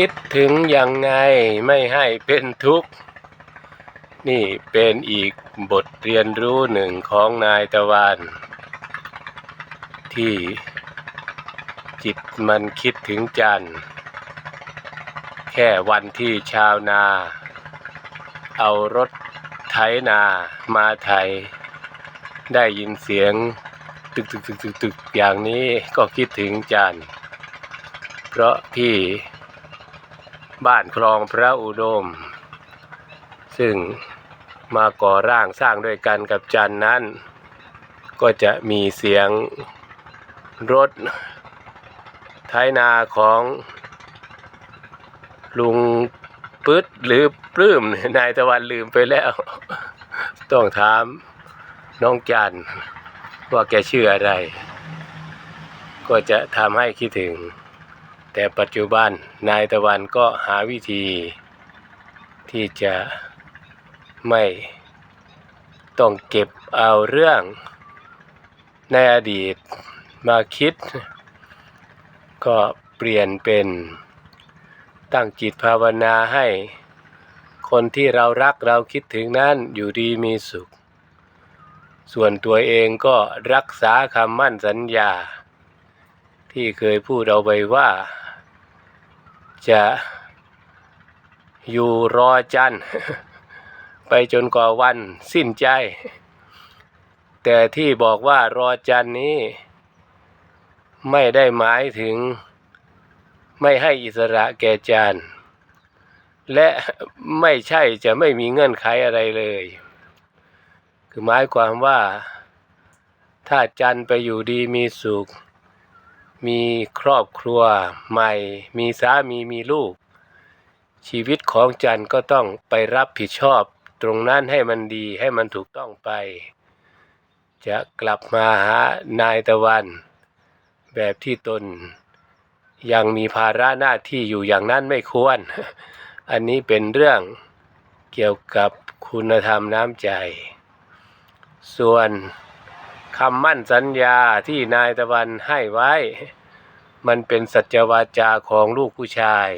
คิดถึงยังไงไม่ให้เป็นทุกข์ นี่เป็นอีกบทเรียนรู้หนึ่งของนายตะวัน ที่จิตมันคิดถึงจันทร์แค่วันที่ชาวนา เอารถไถนามาไถ ได้ยินเสียงตึกตึกตึกตึกตึกอย่างนี้ก็คิดถึงจันทร์เพราะที่ บ้านคลองพระอุดม ซึ่งมาก่อร่างสร้างด้วยกันกับจันนั้น ก็จะมีเสียงรถไถนาของลุงปึ๊ดหรือปลื้มนายตะวันลืมไปแล้ว ต้องถามน้องจันว่าแกชื่ออะไร ก็จะทำให้คิดถึง แต่ปัจจุบันนายตะวันก็หาวิธี ที่จะไม่ต้องเก็บเอาเรื่องในอดีตมาคิด ก็เปลี่ยนเป็นตั้งจิตภาวนาให้ คนที่เรารักเราคิดถึงนั้นอยู่ดีมีสุข ส่วนตัวเองก็รักษาคำมั่นสัญญา ที่เคยพูดเอาไว้ว่า จะอยู่รอจันไปจนกว่าวันสิ้นใจ แต่ที่บอกว่ารอจันนี้ ไม่ได้หมายถึง ไม่ให้อิสระแก่จันและไม่ใช่จะไม่มีเงื่อนไขอะไรเลย คือหมายความว่า ถ้าจันไปอยู่ดีมีสุข มีครอบครัวใหม่ มีสามีมีลูก ชีวิตของจันก็ต้องไปรับผิดชอบตรงนั้นให้มันดีให้มันถูกต้องไป จะกลับมาหานายตะวัน แบบที่ตน ยังมีภาระหน้าที่อยู่อย่างนั้นไม่ควร อันนี้เป็นเรื่องเกี่ยวกับคุณธรรมน้ำใจ ส่วน คำมั่นสัญญาที่นายตะวันให้ไว้ มันเป็นสัจวาจาของลูกผู้ชาย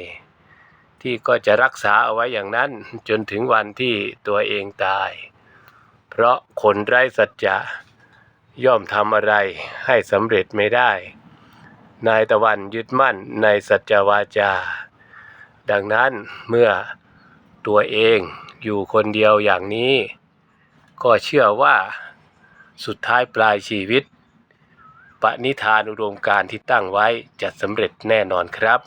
ที่ก็จะรักษาเอาไว้อย่างนั้นจนถึงวันที่ตัวเองตาย เพราะคนไร้สัจจะย่อมทำอะไรให้สำเร็จไม่ได้ นายตะวันยึดมั่นในสัจวาจา ดังนั้นเมื่อตัวเองอยู่คนเดียวอย่างนี้ ก็เชื่อว่า สุดท้ายปลายชีวิตปณิธานอุดมการที่ตั้งไว้จะสำเร็จแน่นอนครับ